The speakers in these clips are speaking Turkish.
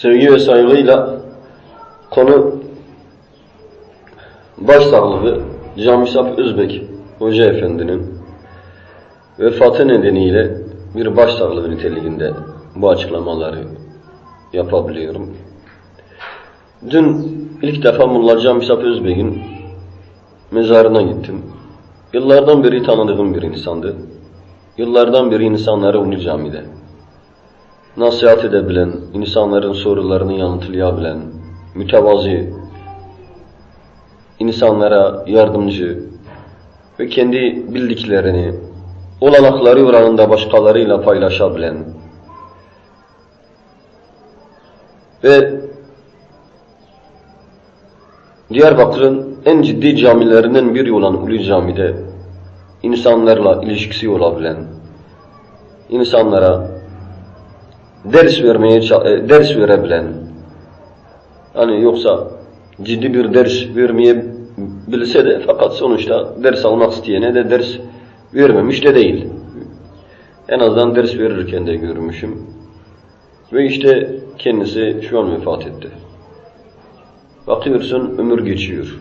sevgi ve saygıyla konu başsağlığı Camisap Özbek Hoca Efendi'nin vefatı nedeniyle bir başsağlığı niteliğinde bu açıklamaları yapabiliyorum. Dün ilk defa Mullah Camisap Özbek'in mezarına gittim. Yıllardan beri tanıdığım bir insandı. Yıllardan beri insanları Ulu Cami'de nasihat edebilen, insanların sorularını yanıtlayabilen, mütevazi, insanlara yardımcı ve kendi bildiklerini olanakları oranında başkalarıyla paylaşabilen ve Diyarbakır'ın en ciddi camilerinden biri olan Ulu Cami'de insanlarla ilişkisi olabilen, insanlara ders vermeye e, ders verebilen, hani yoksa ciddi bir ders vermeye bilse de fakat sonuçta ders almak isteyene de ders vermemiş de değil. En azından ders verirken de görmüşüm. Ve işte kendisi şu an vefat etti. Bakıyorsun ömür geçiyor.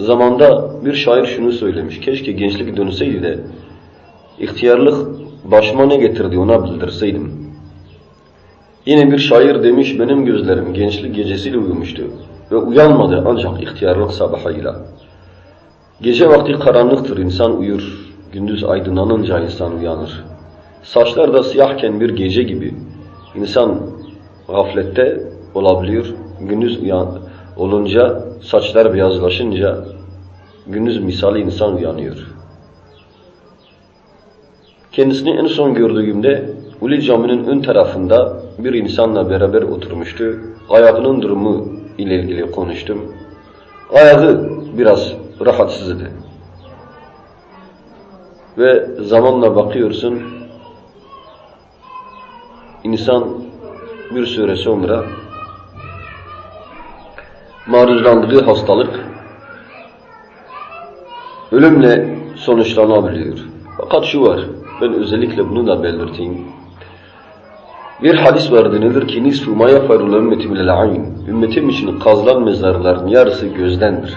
Zamanda bir şair şunu söylemiş. Keşke gençlik dönseydi de ihtiyarlık başıma ne getirdi ona bildirseydim. Yine bir şair demiş benim gözlerim gençlik gecesiyle uyumuştu ve uyanmadı ancak ihtiyarlık sabahıyla. Gece vakti karanlıktır insan uyur, gündüz aydınlanınca insan uyanır. Saçlar da siyahken bir gece gibi insan gaflette olabiliyor, gündüz uyan olunca saçlar beyazlaşınca gündüz misali insan uyanıyor. Kendisini en son gördüğümde Ulu Cami'nin ön tarafında bir insanla beraber oturmuştu. Ayağının durumu ile ilgili konuştum. Ayağı biraz rahatsızdı. Ve zamanla bakıyorsun insan bir süre sonra maruzlandığı hastalık ölümle sonuçlanabiliyor. Fakat şu var, ben özellikle bunu da belirteyim. Bir hadis var denilir ki nisfu ma yafarul ümmeti minel ayn. Ümmetim için kazılan mezarların yarısı gözdendir.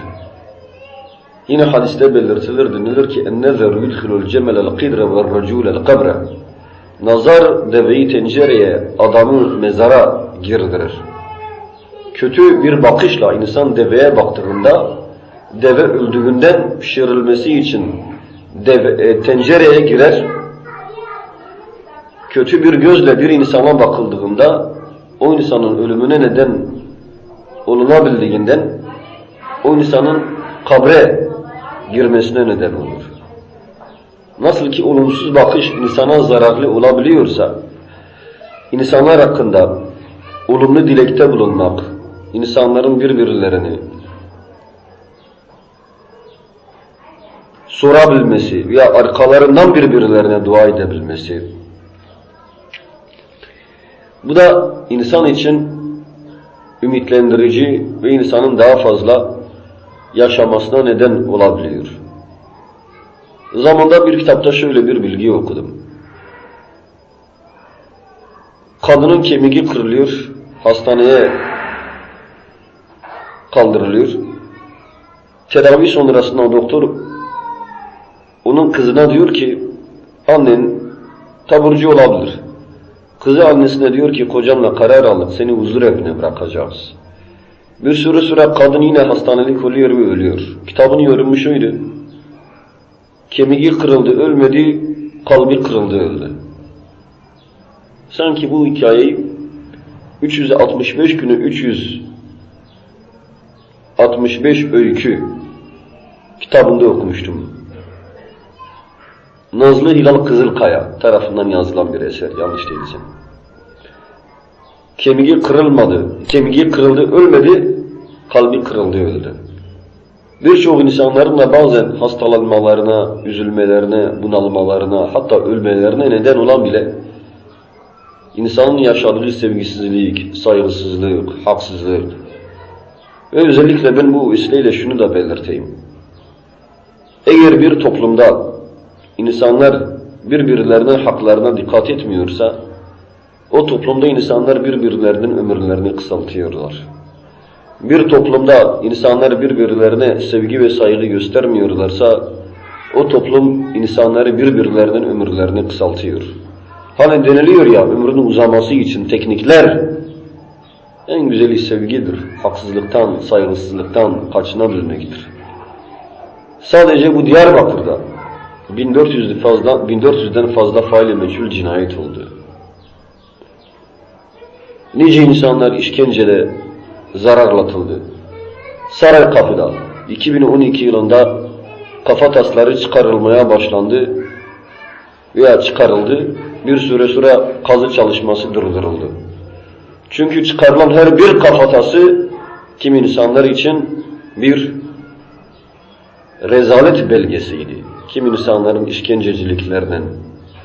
Yine hadiste belirtilir denilir ki ennezeru yudkhilul cemelel qidre ve racûlel kabre. Nazar deveyi tencereye, adamı mezara girdirir. Kötü bir bakışla insan deveye baktığında deve öldüğünden pişirilmesi için deve, e, tencereye girer kötü bir gözle bir insana bakıldığında o insanın ölümüne neden olunabildiğinden o insanın kabre girmesine neden olur. Nasıl ki olumsuz bakış insana zararlı olabiliyorsa insanlar hakkında olumlu dilekte bulunmak, insanların birbirlerini sorabilmesi veya arkalarından birbirlerine dua edebilmesi bu da insan için ümitlendirici ve insanın daha fazla yaşamasına neden olabiliyor. Zamanda bir kitapta şöyle bir bilgi okudum. Kadının kemiği kırılıyor, hastaneye kaldırılıyor. Tedavi sonrasında doktor onun kızına diyor ki annen taburcu olabilir. Kızı annesine diyor ki kocamla karar aldık seni huzur evine bırakacağız. Bir süre sonra kadın yine hastanelik oluyor ve ölüyor. Kitabın yorumu şuydu. Kemiği kırıldı ölmedi, kalbi kırıldı öldü. Sanki bu hikayeyi 365 günü 365 öykü kitabında okumuştum. Nazlı Hilal Kızılkaya tarafından yazılan bir eser, yanlış değilsem. Kemiği kırılmadı, kemiği kırıldı, ölmedi, kalbi kırıldı, öldü. Birçok insanların da bazen hastalanmalarına, üzülmelerine, bunalmalarına, hatta ölmelerine neden olan bile insanın yaşadığı sevgisizlik, saygısızlık, haksızlık ve özellikle ben bu vesileyle şunu da belirteyim. Eğer bir toplumda insanlar birbirlerinin haklarına dikkat etmiyorsa O toplumda insanlar birbirlerinin ömürlerini kısaltıyorlar. Bir toplumda insanlar birbirlerine sevgi ve saygı göstermiyorlarsa o toplum insanları birbirlerinin ömürlerini kısaltıyor. Hani deniliyor ya ömrünün uzaması için teknikler en güzeli sevgidir. Haksızlıktan, saygısızlıktan kaçınabilmektir. Sadece bu Diyarbakır'da 1400'den fazla 1400'den fazla faili meçhul cinayet oldu. Nice insanlar işkencede zararlatıldı. Saray Kapı'da 2012 yılında kafatasları çıkarılmaya başlandı veya çıkarıldı. Bir süre sonra kazı çalışması durduruldu. Çünkü çıkarılan her bir kafatası kim insanlar için bir rezalet belgesiydi. Kim insanların işkenceciliklerinin,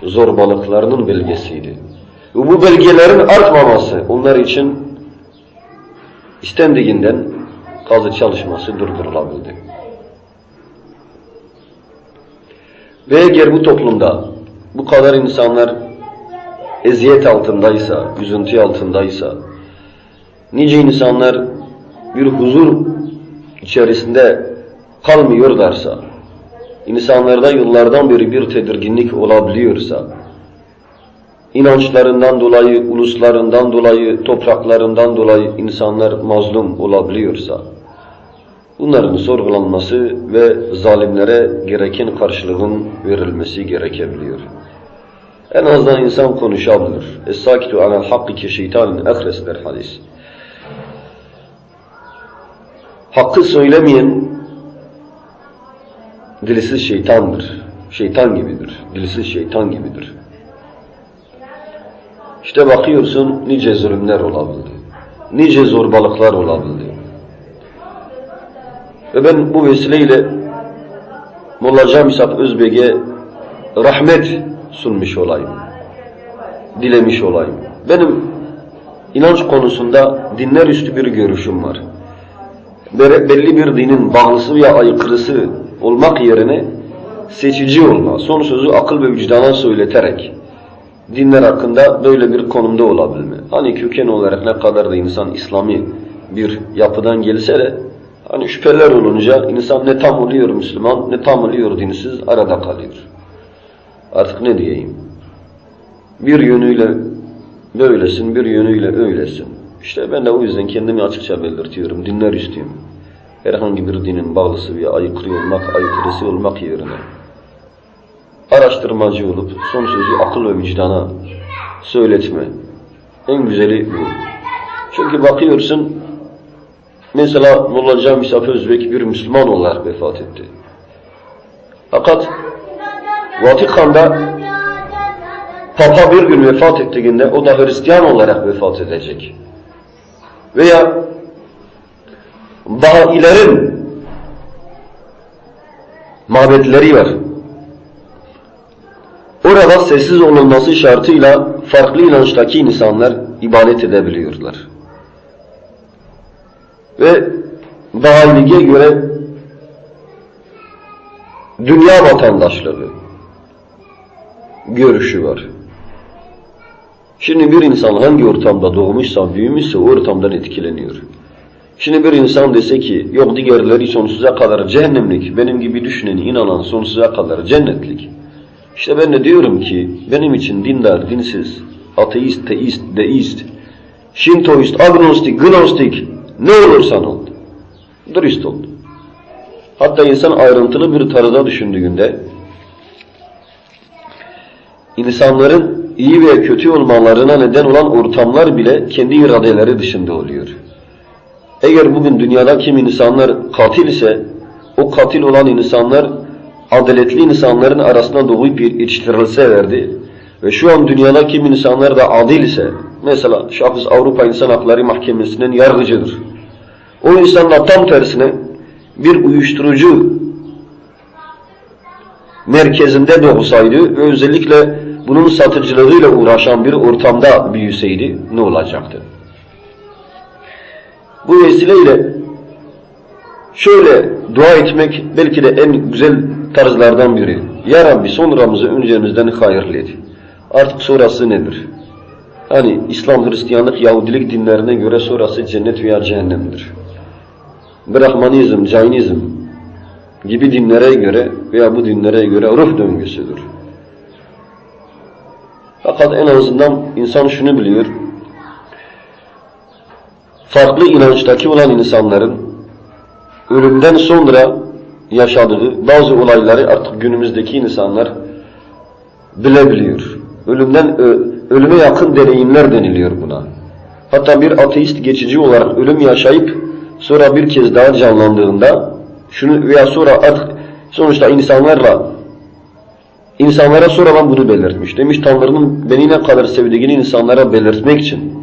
zorbalıklarının belgesiydi. Ve bu belgelerin artmaması onlar için istendiğinden kazı çalışması durdurulabildi. Ve eğer bu toplumda bu kadar insanlar eziyet altındaysa, üzüntü altındaysa, nice insanlar bir huzur içerisinde kalmıyorlarsa, insanlarda yıllardan beri bir tedirginlik olabiliyorsa, inançlarından dolayı, uluslarından dolayı, topraklarından dolayı insanlar mazlum olabiliyorsa, bunların sorgulanması ve zalimlere gereken karşılığın verilmesi gerekebiliyor. En azından insan konuşabilir. Es-sakitu alel hakki ki şeytanın ehres der hadis. Hakkı söylemeyen dilsiz şeytandır. Şeytan gibidir. Dilsiz şeytan gibidir. İşte bakıyorsun nice zulümler olabildi. Nice zorbalıklar olabildi. Ve ben bu vesileyle Molla Camisap Özbek'e rahmet sunmuş olayım. Dilemiş olayım. Benim inanç konusunda dinler üstü bir görüşüm var. Belli bir dinin bağlısı veya aykırısı olmak yerine seçici olma, son sözü akıl ve vicdana söyleterek dinler hakkında böyle bir konumda olabilme. Hani köken olarak ne kadar da insan İslami bir yapıdan gelse de hani şüpheler olunca insan ne tam oluyor Müslüman ne tam oluyor dinsiz arada kalıyor. Artık ne diyeyim? Bir yönüyle böylesin, bir yönüyle öylesin. İşte ben de o yüzden kendimi açıkça belirtiyorum. Dinler üstüyüm. Herhangi bir dinin bağlısı veya aykırı olmak, aykırısı olmak yerine araştırmacı olup son sözü akıl ve vicdana söyletme. En güzeli bu. Çünkü bakıyorsun mesela Molla Cami Safi bir Müslüman olarak vefat etti. Fakat Vatikan'da Papa bir gün vefat ettiğinde o da Hristiyan olarak vefat edecek. Veya Baha'ilerin mabetleri var. Orada sessiz olunması şartıyla farklı inançtaki insanlar ibadet edebiliyorlar. Ve Baha'iliğe göre dünya vatandaşlığı görüşü var. Şimdi bir insan hangi ortamda doğmuşsa, büyümüşse o ortamdan etkileniyor. Şimdi bir insan dese ki, yok diğerleri sonsuza kadar cehennemlik, benim gibi düşüneni, inanan sonsuza kadar cennetlik. İşte ben de diyorum ki, benim için dindar, dinsiz, ateist, teist, deist, şintoist, agnostik, gnostik, ne olursan ol. Dürüst ol. Hatta insan ayrıntılı bir tarzda düşündüğünde, insanların iyi ve kötü olmalarına neden olan ortamlar bile kendi iradeleri dışında oluyor. Eğer bugün dünyada kim insanlar katil ise, o katil olan insanlar adaletli insanların arasında doğup yetiştirilselerdi ve şu an dünyada kim insanlar da adil ise, mesela şahıs Avrupa İnsan Hakları Mahkemesi'nin yargıcıdır. O insanlar tam tersine bir uyuşturucu merkezinde doğsaydı ve özellikle bunun satıcılığıyla uğraşan bir ortamda büyüseydi ne olacaktı? Bu vesileyle şöyle dua etmek belki de en güzel tarzlardan biri. Ya Rabbi sonramızı öncemizden hayırlı et. Artık sonrası nedir? Hani İslam, Hristiyanlık, Yahudilik dinlerine göre sonrası cennet veya cehennemdir. Brahmanizm, Cainizm gibi dinlere göre veya bu dinlere göre ruh döngüsüdür. Fakat en azından insan şunu biliyor. Farklı inançtaki olan insanların ölümden sonra yaşadığı bazı olayları artık günümüzdeki insanlar bilebiliyor. Ölümden ölüme yakın deneyimler deniliyor buna. Hatta bir ateist geçici olarak ölüm yaşayıp sonra bir kez daha canlandığında şunu veya sonra artık sonuçta insanlarla insanlara sonradan bunu belirtmiş. Demiş Tanrı'nın beni ne kadar sevdiğini insanlara belirtmek için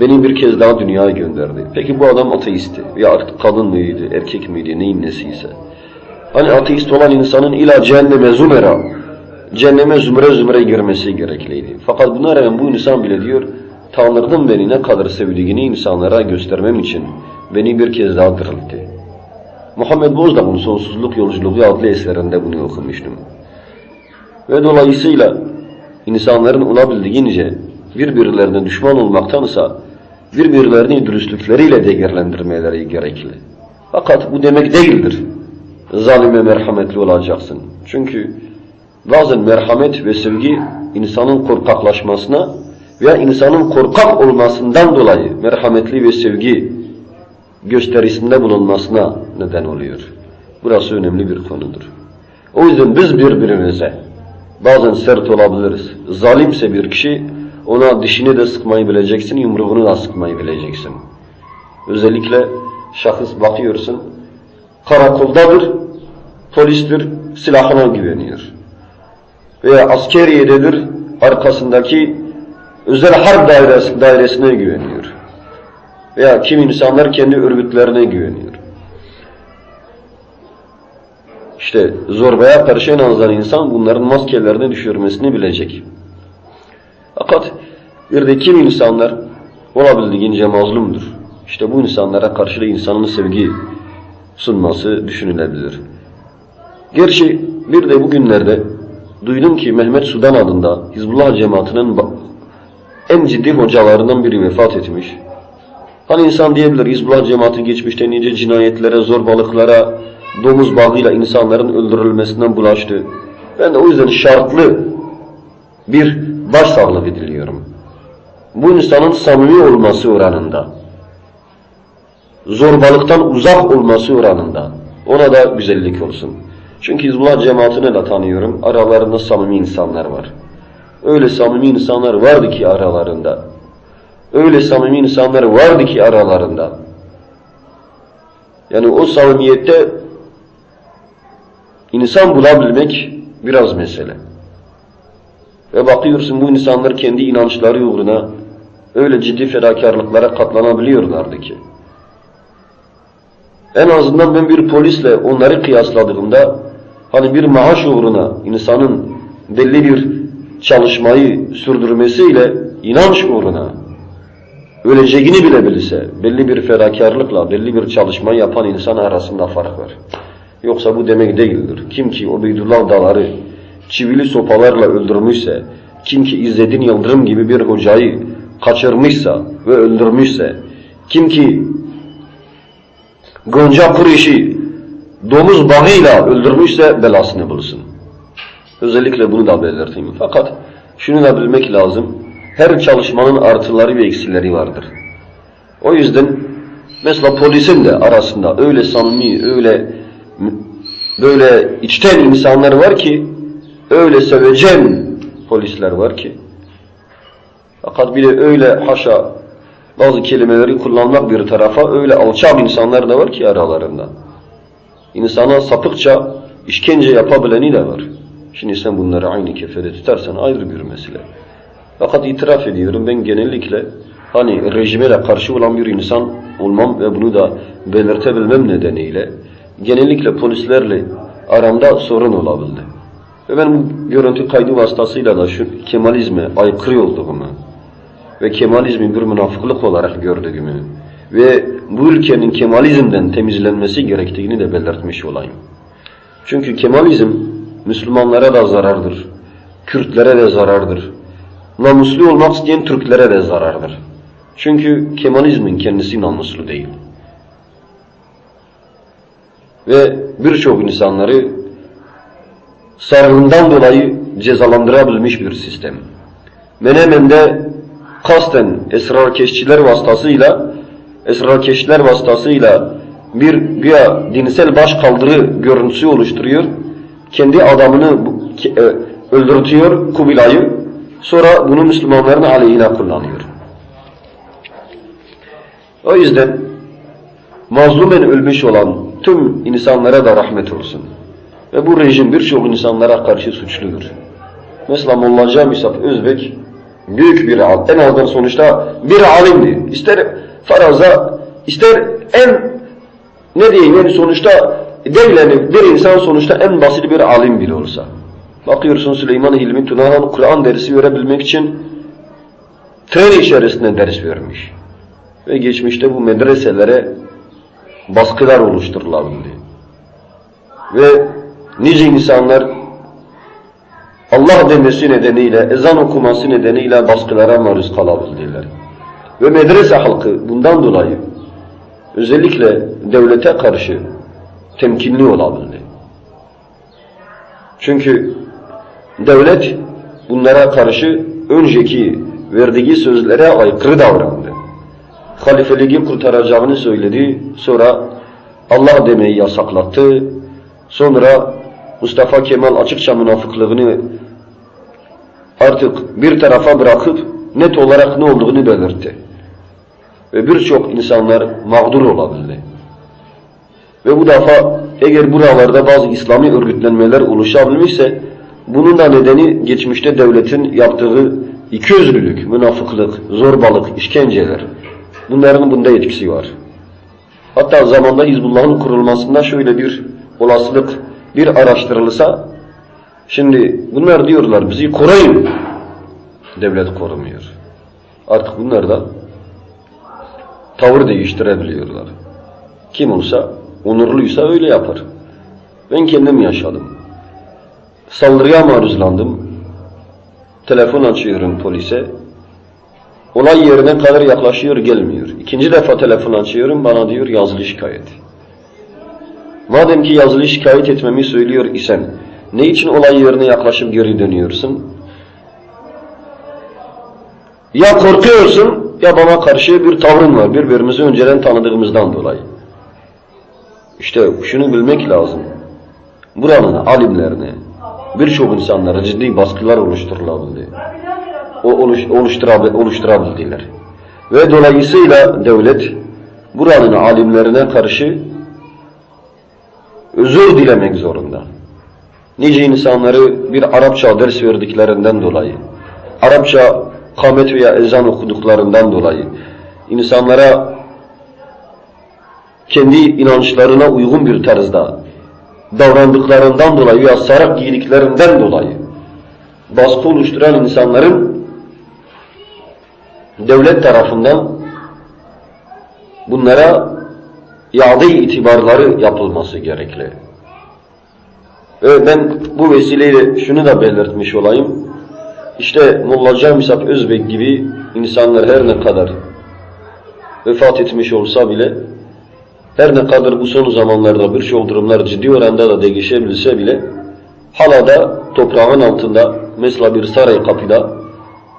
beni bir kez daha dünyaya gönderdi. Peki bu adam ateisti. Ya artık kadın mıydı, erkek miydi, neyin nesiyse. Hani ateist olan insanın ila cehenneme zumera, cehenneme zümre zümre girmesi gerekliydi. Fakat buna rağmen bu insan bile diyor, Tanrı'nın beni ne kadar sevdiğini insanlara göstermem için beni bir kez daha diriltti. Muhammed Bozdağ'ın Sonsuzluk Yolculuğu adlı eserinde bunu okumuştum. Ve dolayısıyla insanların olabildiğince birbirlerine düşman olmaktansa birbirlerini dürüstlükleriyle değerlendirmeleri gerekli. Fakat bu demek değildir. Zalime merhametli olacaksın. Çünkü bazen merhamet ve sevgi insanın korkaklaşmasına veya insanın korkak olmasından dolayı merhametli ve sevgi gösterisinde bulunmasına neden oluyor. Burası önemli bir konudur. O yüzden biz birbirimize bazen sert olabiliriz. Zalimse bir kişi ona dişini de sıkmayı bileceksin, yumruğunu da sıkmayı bileceksin. Özellikle şahıs bakıyorsun, karakoldadır, polistir, silahına güveniyor. Veya askeriyededir, arkasındaki özel harp dairesi, dairesine güveniyor. Veya kim insanlar kendi örgütlerine güveniyor. İşte zorbaya karşı en azından insan bunların maskelerini düşürmesini bilecek. Fakat bir de kim insanlar olabildiğince mazlumdur. İşte bu insanlara karşı da insanın sevgi sunması düşünülebilir. Gerçi bir de bugünlerde duydum ki Mehmet Sudan adında Hizbullah cemaatinin en ciddi hocalarından biri vefat etmiş. Hani insan diyebilir Hizbullah cemaati geçmişte nice cinayetlere, zorbalıklara, domuz bağıyla insanların öldürülmesinden bulaştı. Ben de o yüzden şartlı bir başsağlığı diliyorum. Bu insanın samimi olması oranında, zorbalıktan uzak olması oranında ona da güzellik olsun. Çünkü Hizbullah cemaatini de tanıyorum. Aralarında samimi insanlar var. Öyle samimi insanlar vardı ki aralarında. Öyle samimi insanlar vardı ki aralarında. Yani o samimiyette insan bulabilmek biraz mesele. Ve bakıyorsun bu insanlar kendi inançları uğruna öyle ciddi fedakarlıklara katlanabiliyorlardı ki. En azından ben bir polisle onları kıyasladığımda hani bir maaş uğruna insanın belli bir çalışmayı sürdürmesiyle inanç uğruna öleceğini bile bilse belli bir fedakarlıkla belli bir çalışma yapan insan arasında fark var. Yoksa bu demek değildir. Kim ki o Beydullah dağları çivili sopalarla öldürmüşse, kim ki İzzedin Yıldırım gibi bir hocayı kaçırmışsa ve öldürmüşse, kim ki Gonca Kureyş'i domuz bağıyla öldürmüşse belasını bulsun. Özellikle bunu da belirteyim. Fakat şunu da bilmek lazım. Her çalışmanın artıları ve eksileri vardır. O yüzden mesela polisin de arasında öyle samimi, öyle böyle içten insanlar var ki öyle sevecen polisler var ki fakat bir de öyle haşa bazı kelimeleri kullanmak bir tarafa öyle alçak insanlar da var ki aralarında. İnsana sapıkça işkence yapabileni de var. Şimdi sen bunları aynı kefede tutarsan ayrı bir mesele. Fakat itiraf ediyorum ben genellikle hani rejime de karşı olan bir insan olmam ve bunu da belirtebilmem nedeniyle genellikle polislerle aramda sorun olabildi. Ve ben bu görüntü kaydı vasıtasıyla da şu Kemalizme aykırı olduğumu ve Kemalizmi bir münafıklık olarak gördüğümü ve bu ülkenin Kemalizmden temizlenmesi gerektiğini de belirtmiş olayım. Çünkü Kemalizm Müslümanlara da zarardır, Kürtlere de zarardır, namuslu olmak isteyen Türklere de zarardır. Çünkü Kemalizmin kendisi namuslu değil. Ve birçok insanları sarığından dolayı cezalandırabilmiş bir sistem. Menemen'de kasten esrarkeşçiler vasıtasıyla esrarkeşçiler vasıtasıyla bir güya dinsel başkaldırı görüntüsü oluşturuyor. Kendi adamını e, öldürtüyor Kubilay'ı. Sonra bunu Müslümanların aleyhine kullanıyor. O yüzden mazlumen ölmüş olan tüm insanlara da rahmet olsun. Ve bu rejim birçok insanlara karşı suçludur. Mesela Molla Camisap Özbek büyük bir al. En azından sonuçta bir alimdi. İster faraza, ister en ne diyeyim yani sonuçta devleni bir insan sonuçta en basit bir alim bile olsa. Bakıyorsun Süleyman Hilmi Tunahan Kur'an dersi verebilmek için tren içerisinde ders vermiş. Ve geçmişte bu medreselere baskılar oluşturulabildi. Ve nice insanlar Allah demesi nedeniyle, ezan okuması nedeniyle baskılara maruz kalabildiler. Ve medrese halkı bundan dolayı özellikle devlete karşı temkinli olabildi. Çünkü devlet bunlara karşı önceki verdiği sözlere aykırı davrandı. Halifeliği kurtaracağını söyledi, sonra Allah demeyi yasaklattı, sonra Mustafa Kemal açıkça münafıklığını artık bir tarafa bırakıp net olarak ne olduğunu belirtti. Ve birçok insanlar mağdur olabildi. Ve bu defa eğer buralarda bazı İslami örgütlenmeler oluşabilmişse bunun da nedeni geçmişte devletin yaptığı ikiyüzlülük, münafıklık, zorbalık, işkenceler. Bunların bunda etkisi var. Hatta zamanda Hizbullah'ın kurulmasında şöyle bir olasılık bir araştırılsa şimdi bunlar diyorlar bizi koruyun. Devlet korumuyor. Artık bunlar da tavır değiştirebiliyorlar. Kim olsa onurluysa öyle yapar. Ben kendim yaşadım. Saldırıya maruzlandım. Telefon açıyorum polise. Olay yerine kadar yaklaşıyor gelmiyor. İkinci defa telefon açıyorum bana diyor yazılı şikayet. Madem ki yazılı şikayet etmemi söylüyor isen ne için olay yerine yaklaşıp geri dönüyorsun? Ya korkuyorsun ya bana karşı bir tavrın var birbirimizi önceden tanıdığımızdan dolayı. İşte şunu bilmek lazım. Buranın alimlerine birçok insanlara ciddi baskılar oluşturulabildi. O oluş, oluşturabil, oluşturabildiler. Ve dolayısıyla devlet buranın alimlerine karşı özür dilemek zorunda. Nice insanları bir Arapça ders verdiklerinden dolayı, Arapça kamet veya ezan okuduklarından dolayı, insanlara kendi inançlarına uygun bir tarzda davrandıklarından dolayı veya sarak giydiklerinden dolayı baskı oluşturan insanların devlet tarafından bunlara iade itibarları yapılması gerekli. Ve ben bu vesileyle şunu da belirtmiş olayım. İşte Molla Camisap Özbek gibi insanlar her ne kadar vefat etmiş olsa bile her ne kadar bu son zamanlarda birçok durumlar ciddi oranda da değişebilse bile hala da toprağın altında mesela bir saray kapıda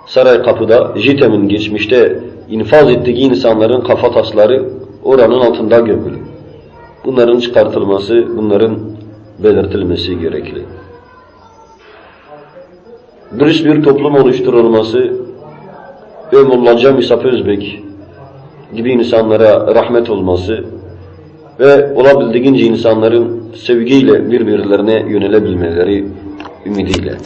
saray kapıda JITEM'in geçmişte infaz ettiği insanların kafa tasları oranın altında gömülü. Bunların çıkartılması, bunların belirtilmesi gerekli. Dürüst bir toplum oluşturulması ve Molla Camisap Özbek gibi insanlara rahmet olması ve olabildiğince insanların sevgiyle birbirlerine yönelebilmeleri ümidiyle.